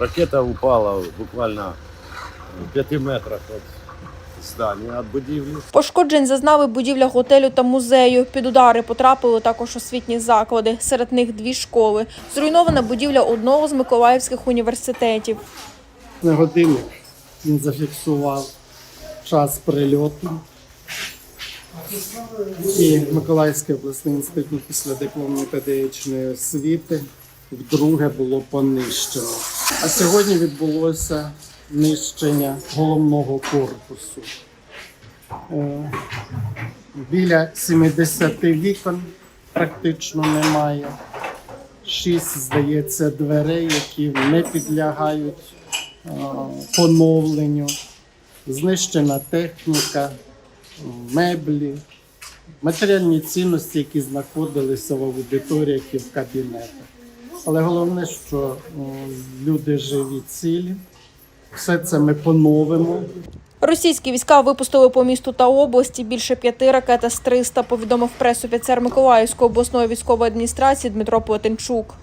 Ракета упала буквально в пяти метрах від здання, від будівлі. Пошкоджень зазнали будівля готелю та музею. Під удари потрапили також освітні заклади. Серед них дві школи. Зруйнована будівля одного з миколаївських університетів. На годинник він зафіксував час прильоту. І Миколаївський обласний інститут післядипломної педагогічної освіти вдруге було понищено. А сьогодні відбулося нищення головного корпусу. Е, Біля 70 вікон практично немає. Шість, здається, дверей, які не підлягають е, поновленню, знищена техніка, меблі, матеріальні цінності, які знаходилися в аудиторіях і в кабінетах. Але головне, що люди живі цілі. Все це ми поновимо. Російські війська випустили по місту та області більше п'яти ракет С-300, повідомив пресофіцер Миколаївської обласної військової адміністрації Дмитро Плетенчук.